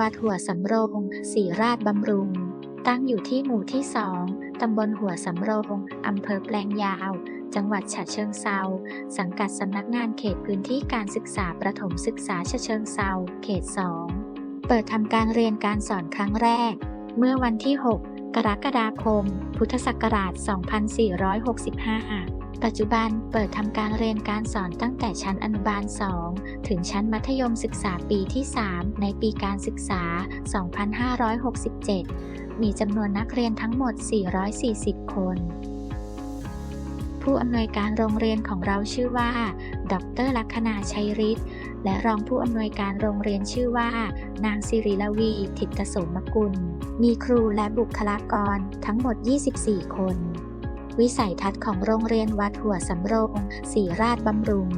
วัดหัวสำโรงศรีราชบำรุง ตั้งอยู่ที่หมู่ที่สองตำบลหัวสำโรงอำเภอแปลงยาว จังหวัดฉะเชิงเซา สังกัดสำนักงานเขตพื้นที่การศึกษาประถมศึกษาฉะเชิงเซา เขต2เปิดทำการเรียนการสอนครั้งแรก เมื่อวันที่ 6 กรกฎาคม พุทธศักราช 2465 ปัจจุบันเปิดทำการเรียนการสอนตั้งแต่ชั้นอนุบาล 2 ถึงชั้นมัธยมศึกษาปีที่ 3 ในปีการศึกษา 2567 มีจำนวนนักเรียนทั้งหมด 440 คน ผู้อำนวยการโรงเรียนของเราชื่อว่า ดรลัคนาชัยฤทธิ์ และรองผู้อำนวยการโรงเรียนชื่อว่า นางสิริลวีทิตสมกุล มีครูและบุคลากรทั้งหมด 24 คน วิสัยทัศน์ของโรงเรียนวัดหัวสำโรงศรีราชบำรุง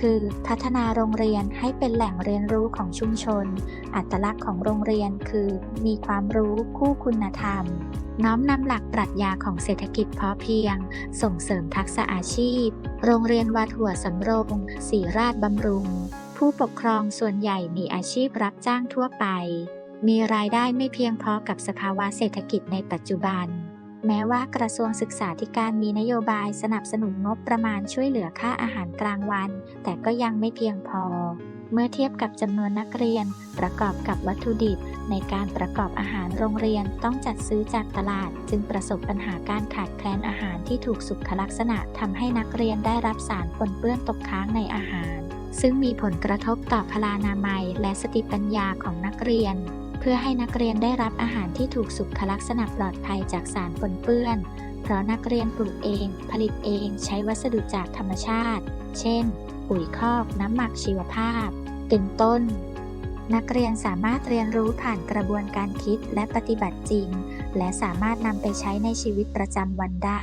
คือพัฒนาโรงเรียนให้เป็นแหล่งเรียนรู้ของชุมชน อัตลักษณ์ของโรงเรียนคือ มีความรู้คู่คุณธรรม น้อมนำหลักปรัชญาของเศรษฐกิจพอเพียง ส่งเสริมทักษะอาชีพ โรงเรียนวัดหัวสำโรงศรีราชบำรุง ผู้ปกครองส่วนใหญ่มีอาชีพรับจ้างทั่วไป มีรายได้ไม่เพียงพอกับสภาวะเศรษฐกิจในปัจจุบัน แม้ว่ากระทรวงศึกษาธิการมีนโยบายสนับสนุนงบประมาณช่วยเหลือค่าอาหารกลางวัน แต่ก็ยังไม่เพียงพอ เมื่อเทียบกับจำนวนนักเรียน ประกอบกับวัตถุดิบ ในการประกอบอาหารโรงเรียนต้องจัดซื้อจากตลาด จึงประสบปัญหาการขาดแคลนอาหารที่ถูกสุขลักษณะทำให้นักเรียนได้รับสารปนเปื้อนตกค้างในอาหาร ซึ่งมีผลกระทบต่อพลานามัย และสติปัญญาของนักเรียน พื่อให้นักเรียนได้รับอาหารที่ถูกสุขลักษณะปลอดภัยจากสารปนเปื้อน เพราะนักเรียนปลูกเอง ผลิตเองใช้วัสดุจากธรรมชาติ เช่น ปุ๋ยคอก น้ำหมักชีวภาพ เป็นต้น นักเรียนสามารถเรียนรู้ผ่านกระบวนการคิดและปฏิบัติจริง และสามารถนำไปใช้ในชีวิตประจำวันได้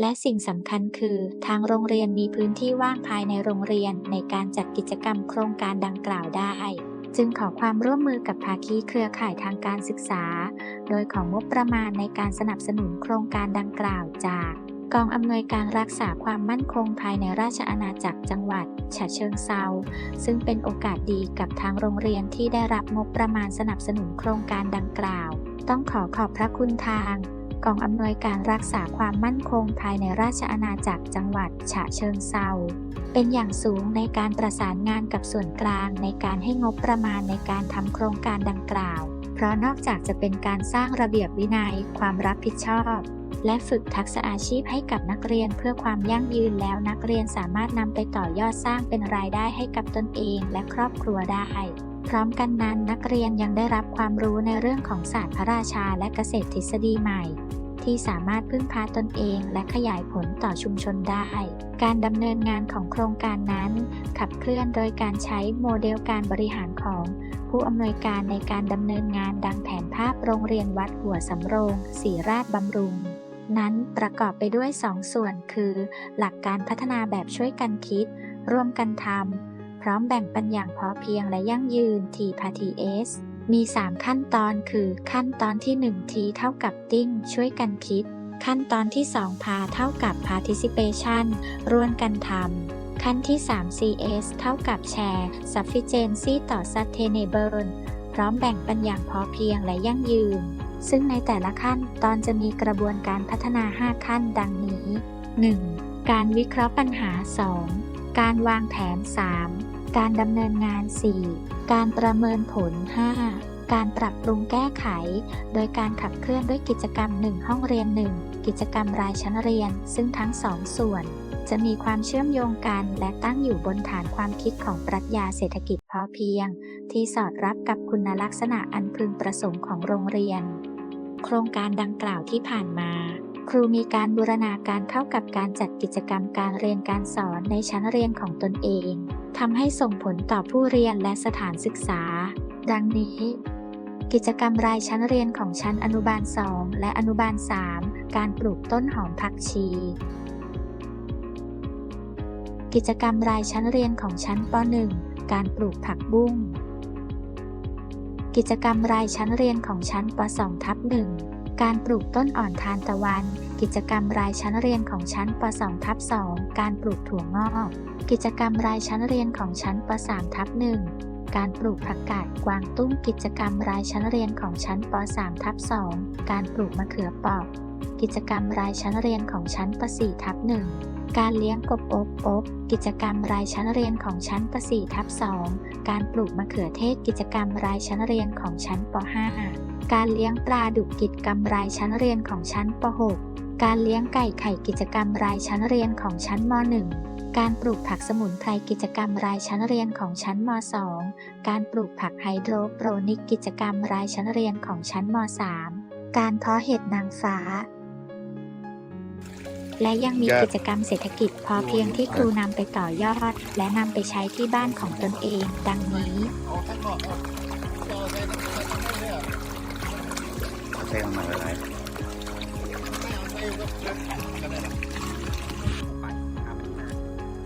และสิ่งสำคัญคือ ทางโรงเรียนมีพื้นที่ว่างภายในโรงเรียนในการจัดกิจกรรมโครงการดังกล่าวได้ จึงขอความร่วมมือกับภาคีเครือข่ายทางการศึกษา โดยของงบประมาณในการสนับสนุนโครงการดังกล่าวจากกองอำนวยการรักษาความมั่นคงภายในราชอาณาจักรจังหวัดฉะเชิงเซาซึ่งเป็นโอกาสดีกับทางโรงเรียนที่ได้รับงบประมาณสนับสนุนโครงการดังกล่าว ต้องขอขอบพระคุณทาง กองอำนวยการรักษาความมั่นคงภายในราชอาณาจักรจังหวัดฉะเชิงเซาเป็นอย่างสูงในการประสานงานกับส่วนกลางในการให้งบประมาณในการทำโครงการดังกล่าว เพราะนอกจากจะเป็นการสร้างระเบียบวินัยความรับผิดชอบ และฝึกทักษะอาชีพให้กับนักเรียนเพื่อความยั่งยืนแล้วนักเรียนสามารถนำไปต่อยอดสร้างเป็นรายได้ให้กับตนเองและครอบครัวได้พร้อมกันนั้นนักเรียนยังได้รับความรู้ในเรื่องของศาสตร์พระราชาและเกษตรทฤษฎีใหม่ ที่สามารถพึ่งพาตนเองและขยายผลต่อชุมชนได้ การดำเนินงานของโครงการนั้น ขับเคลื่อนโดยการใช้โมเดลการบริหารของผู้อำนวยการในการดำเนินงานดังแผนภาพโรงเรียนวัดหัวสำโรงศรีราชบำรุง นั้นประกอบไปด้วย2ส่วนคือ หลักการพัฒนาแบบช่วยกันคิด ร่วมกันทำพร้อมแบ่งปันอย่างพอเพียงและยั่งยืน T p t s มี 3 ขั้นตอนคือขั้นตอนที่ 1 T เท่ากับติ้งช่วยกันคิด ขั้นตอนที่ 2 พาเท่ากับ participation ร่วมกันทำขั้นที่ 3 CS เท่ากับแชร์ sufficiency ต่อ sustainable พร้อมแบ่งปันอย่างพอเพียงและยั่งยืน ซึ่งในแต่ละขั้นตอนจะมีกระบวนการพัฒนา 5 ขั้นดังนี้ 1. การวิเคราะห์ปัญหา 2. การวางแผน 3. การดำเนินงาน 4. การประเมินผล 5. การปรับปรุงแก้ไข โดยการขับเคลื่อนด้วยกิจกรรม 1 ห้องเรียน 1 กิจกรรมรายชั้นเรียน ซึ่งทั้งสองส่วน จะมีความเชื่อมโยงกัน และตั้งอยู่บนฐานความคิดของปรัชญาเศรษฐกิจพอเพียง ที่สอดรับกับคุณลักษณะอันพึงประสงค์ของโรงเรียน โครงการดังกล่าวที่ผ่านมาครูมีการบูรณาการเข้ากับการจัดกิจกรรมการเรียนการสอนในชั้นเรียนของตนเอง ทำให้ส่งผลต่อผู้เรียนและสถานศึกษา ดังนี้ กิจกรรมรายชั้นเรียนของชั้นอนุบาล 2 และอนุบาล 3 การปลูกต้นหอมผักชี กิจกรรมรายชั้นเรียนของชั้นป .1 การปลูกผักบุ้ง กิจกรรมรายชั้นเรียนของชั้นป .2 ทับ1 การปลูกต้นอ่อนทานตะวัน กิจกรรมรายชั้นเรียนของชั้นป .2 ทับ2การปลูกถั่วงอก กิจกรรมรายชั้นเรียนของชั้นป .3 ทับ1การปลูกผักกาดกวางตุ้ง กิจกรรมรายชั้นเรียนของชั้นป .3 ทับ2การปลูกมะเขือเปอก กิจกรรมรายชั้นเรียนของชั้นป .4 ทับ1การเลี้ยงกบอบอบกิจกรรมรายชั้นเรียนของชั้นป .4 ทับ 2 การปลูกมะเขือเทศกิจกรรมรายชั้นเรียนของชั้นป .5 การเลี้ยงปลาดุกกิจกรรมรายชั้นเรียนของชั้นป .6 การเลี้ยงไก่ไข่กิจกรรมรายชั้นเรียนของชั้นม .1 การปลูกผักสมุนไพรกิจกรรมรายชั้นเรียนของชั้นม .2 การปลูกผักไฮโดรโปรนิกกิจกรรมรายชั้นเรียนของชั้นม .3 การเพาะเห็ดนางฟ้าและยังมีกิจกรรมเศรษฐกิจพอเพียงที่ครูนำไปต่อยอด และนำไปใช้ที่บ้านของตนเอง ดังนี้ ใช้ของมันอะไรไปนะครับ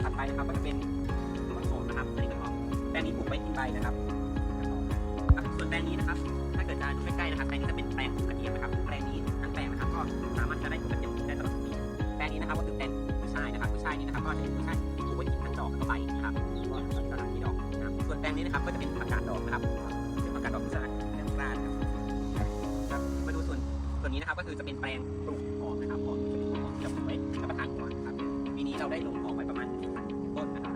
ถัดไปนะครับก็จะเป็นต้นหอมนะครับอันนี้ต้นหอมแปลงนี้ปลูกไว้กินใบนะครับ ส่วนแปลงนี้นะครับ ถ้าเกิดจะดูใกล้ๆนะครับแปลงนี้จะเป็นแปลงปลูกกระเทียมนะครับแปลงนี้ทั้งแปลงนะครับก็สามารถจะได้ปลูกกระเทียมได้ตลอดปีแปลงนี้นะครับก็คือแปลงกุ้ยช่ายนะครับกุ้ยช่ายนี้นะครับก็จะเป็นกุ้ยช่ายที่ปลูกไว้กินทั้งดอกแล้วก็ใบนะครับก็ตลาดที่ดอกนะครับส่วนแปลงนี้นะครับก็จะเป็น ก็คือจะเป็นแปลงปลูกหอมนะครับหอมจะเป็นหอมที่เราปลูกไว้รับประทานก่อนนะครับปีนี้เราได้ลงออกไปประมาณ1,000ต้นนะครับ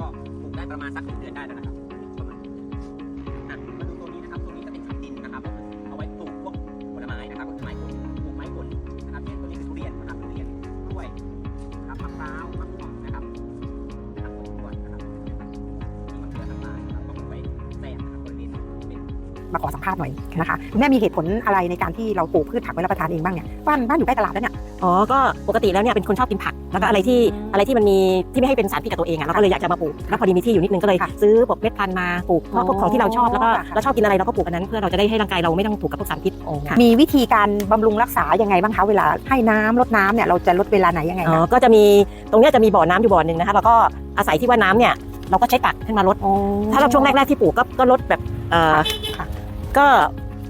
ก็ปลูกได้ประมาณสักหนึ่งเดือนได้แล้วนะครับาขอสัมภาษณ์หน่อยนะคะคุณแม่มีเหตุผลอะไรในการที่เราปลูกพืชผักไว้รับประทานเองบ้างเนี่ยบ้านบ้านอยู่ใกล้ตลาดแล้วเนี่ยอ๋อก็ปกติแล้วเนี่ยเป็นคนชอบกินผัก แล้วก็อะไรที่อืมอะไรที่มันมีที่ไม่ให้เป็นสารพิษกับตัวเองอะเราก็เลยอยากจะมาปลูกแล้วพอดีมีที่อยู่นิดนึงก็เลยค่ะซื้อพวกเม็ดพันธุ์มาปลูกเพราะพวกของที่เราชอบแล้วก็ค่ะเราชอบกินอะไรเราก็ปลูกอันนั้นเพื่อเราจะได้ให้ร่างกายเราไม่ต้องถูกกับพวกสารพิษค่ะมีวิธีการบำรุงรักษายังไงบ้างคะเวลาให้น้ำลดน้ำเนี่ยเราจะลดเวลาไหนยังไงอ๋อคะก็จะมีตรงเนี้ยจะมีบ่อน้ำอยู่บ่อหนึ่งนะคะแล้วก็อาศัยที่ว่าน้ำเนี่ยเราก็ใช้ตักขึ้นมาลด ถ้าเราช่วงแรกๆที่ปลูกก็ก็ลดแบบเอ่อค่ะ ก็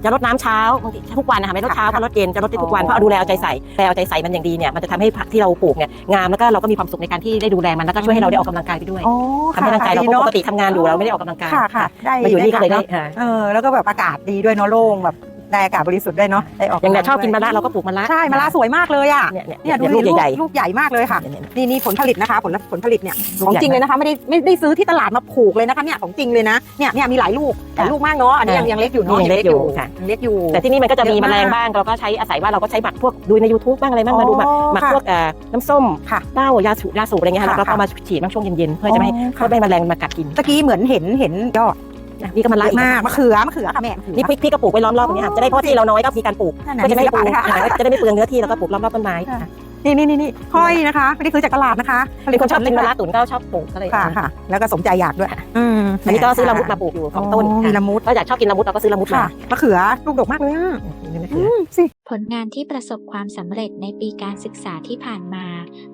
จะลดน้ำเช้าบางทีทุกวันนะคะไม่ลดเช้าค่ะก็ลดเย็นจะลดได้ทุกวันอ๋อเพราะเอาดูแลเอาใจใส่แต่เอาใจใส่มันอย่างดีเนี่ยมันจะทำให้ผักที่เราปลูกเนี่ยงามแล้วก็เราก็มีความสุขในการที่ได้ดูแลมันแล้วก็ช่วยให้เราได้ออกกำลังกายไปด้วยอ๋อทำให้ร่างกายเราดีปเนาะกติทำงานอยู่เราไม่ได้ออกกำลังกายค่ะค่ะได้มาอยู่นี่ก็เลยได้อากาศอ่าเออแล้วก็แบบอากาศดีด้วยเนาะโล่งแบบ ได้อากาศบริสุทธิ์ด้วยเนาะได้ออกอย่างเนี้ยำลัชอบกินมะด้วยระเราก็ปลูกมะระใช่มะระสวยมากเลยอะเนี่ยเนี่ยเนี่ยดูลูกดิใหญ่ลูกใหญ่มากเลยค่ะๆเนี่ยนี่นี่ผลผลิตนะคะผลผลผลิตเนี่ยลูกของใหญ่จริงเลยนะคะไม่ได้ไม่ได้ซื้อที่ตลาดมาปลูกเลยนะคะเนี่ยของจริงเลยนะเนี่ยเนี่ยมีหลายลูกแต่ลูกมากเนาะอันนี้ยังยังเล็กอยู่เนาะยังเล็กอยู่ค่ะยังเล็กอยู่ แต่ที่นี่มันก็จะมีเยอะแมมากลงบ้างเราก็ใช้อาศัยว่าเราก็ใช้หมักพวกดูใน YouTube บ้างอะไรบ้างมาดูหมักอ๋อหมักค่ะพวกเอ่อน้ำส้มค่ะเหล้ายาสูบยาสูบอะไรเงี้ยค่ะค่ะแล้วก็เอามาฉีดบ้างช่วงเย็นๆเพื่อจะไม่ให้อ๋อค่ะเพื่อไม่ให้แมลงมากัดกินตะกี้เหมือนเห็นเห็นยอด นะนี่ก็มะเยระอะอีกมากนะคะมะเขือมะเขือค่ะแม่มะเขือ นี่พี่พี่ก็ปลูกไว้ล้อมรอบอย่างเงี้ยค่ะจะได้เพราะว่าที่เราน้อยก็มีการปลูกนั่นน่ะก็จะไม่ศิลปปะลูกนะคะอ่าจะได้ไม่เปลืองเนื้อที่แล้วก็ปลูกรอบๆต้นไม้ค่ะค่ะนี่นี่นี่นี่ห้อยนะคะไม่ได้ซื้อจากตลาดนะคะผลิตคนชอบกินมะผลระตุ๋นก็ชอบปลูกก็เลยค่ะค่ะ แล้วก็สมใจอยากด้วย อืมอันนี้ก็ซื้อละมุดมาปลูกอยู่สองต้นมีค่ะละมุดก็อยากชอบกินละมุดเราก็ซื้อละมุดมาค่ะมะเขือลูกดกมากเลยอะนี่มะอืเขือ มสิ ผลงานที่ประสบความสำเร็จในปีการศึกษาที่ผ่านมา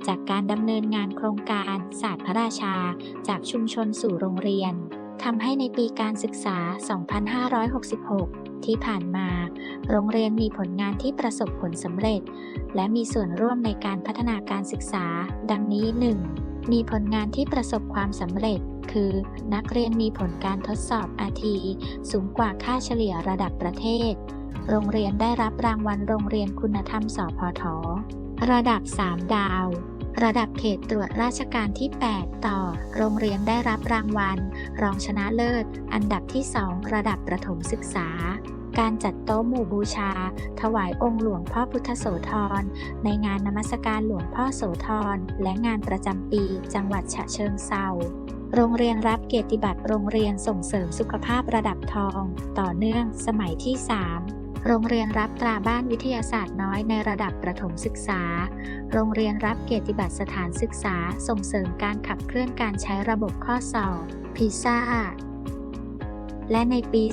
จากการดำเนินงานโครงการศาสตร์พระราชา จากชุมชนสู่โรงเรียน ทำให้ในปีการศึกษา 2566 ที่ผ่านมา โรงเรียนมีผลงานที่ประสบผลสำเร็จ และมีส่วนร่วมในการพัฒนาการศึกษา ดังนี้ 1. มีผลงานที่ประสบความสำเร็จ คือ นักเรียนมีผลการทดสอบ RT สูงกว่าค่าเฉลี่ยระดับประเทศ โรงเรียนได้รับรางวัลโรงเรียนคุณธรรมสพทระดับ 3 ดาว ระดับเขตตรวจราชการที่ 8 ต่อ โรงเรียนได้รับรางวัล รองชนะเลิศ อันดับที่ 2 ระดับประถมศึกษา การจัดโต๊ะหมู่บูชา ถวายองค์หลวงพ่อพุทธโสธร ในงานนมัสการหลวงพ่อโสธร และงานประจำปี จังหวัดฉะเชิงเซาโรงเรียนรับเกียรติบัตรโรงเรียนส่งเสริมสุขภาพระดับทอง ต่อเนื่องสมัยที่ 3 โรงเรียนรับตราบ้านวิทยาศาสตร์น้อยในระดับประถมศึกษา โรงเรียนรับเกียรติบัตรสถานศึกษาส่งเสริมการขับเคลื่อนการใช้ระบบข้อสอบพิซ่า และในปี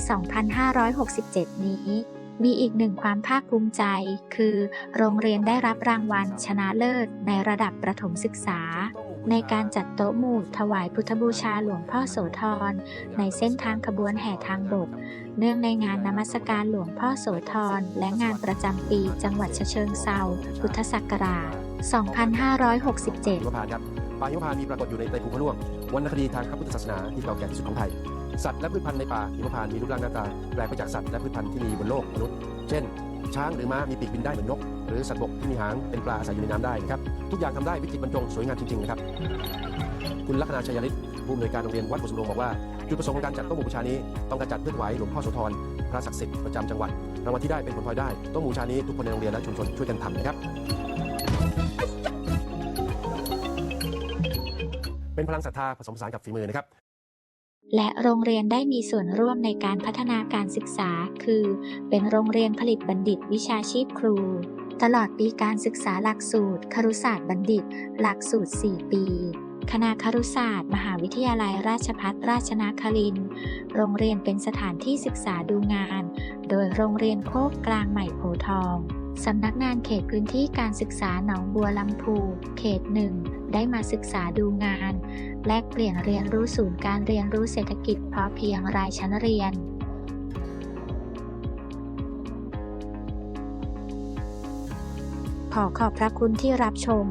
2567 นี้ มีอีกหนึ่งความภาคภูมิใจ คือ โรงเรียนได้รับรางวัลชนะเลิศในระดับประถมศึกษา ในการจัดโต๊ะหมู่ถวายพุทธบูชาหลวงพ่อโสธร ในเส้นทางขบวนแห่ทางบก เนื่องในงานนมัสการหลวงพ่อโสธร และงานประจำปีจังหวัดเชิงเซาพุทธศักราช 2567หิมพานครับป่าหิมพานมีปรากฏอยู่ในไตรภูมิพะร่วงวรรณคดีทางพระพุทธศาสนาที่เก่าแก่ที่สุดของไทย สัตว์และพืชพันธุ์ในป่าหิมพานมีรูปร่างหน้าตาแปลกไปจากสัตว์และพืชพันธุ์ที่มีบนโลกมนุษย์ เช่น ช้างหรือม้ามีปีกบินได้เหมือนนก หรือสัตว์บกที่มีหางเป็นปลาอาศัยอยู่ในน้ำได้นะครับ ทุกอย่างทำได้วิจิตรบรรจงสวยงามจริงๆนะครับคุณลัคนาชัยฤทธิ์ผู้อำนวยการโรงเรียนวัดบุษำโรงบอกว่า จุดประสงค์ของการจัดโต๊ะหมู่บูชานี้ ต้องการจัดเพื่อถวายหลวงพ่อโสธรพระศักดิ์สิทธิ์ประจำจังหวัดรางวัลที่ได้เป็นผลพลอยได้โต๊ะหมู่บูชานี้ทุกคนในโรงเรียนและชุมชนช่วยกันทำนะครับเป็นพลังศรัทธาผสมผสานกับฝีมือนะครับ และโรงเรียนได้มีส่วนร่วมในการพัฒนาการศึกษา คือ เป็นโรงเรียนผลิตบัณฑิตวิชาชีพครู ตลอดปีการศึกษาหลักสูตรครุศาสตร์บัณฑิต หลักสูตร 4 ปี คณะครุศาสตร์ มหาวิทยาลัยราชภัฏราชนาครินโรงเรียนเป็นสถานที่ศึกษาดูงาน โดยโรงเรียนโคกกลางใหม่โพทองสำนักงานเขตพื้นที่การศึกษาหนองบัวลำพู เขตหนึ่ง ได้มาศึกษาดูงาน แลกเปลี่ยนเรียนรู้ศูนย์การเรียนรู้เศรษฐกิจพอเพียงรายชั้นเรียนขอขอบพระคุณที่รับชม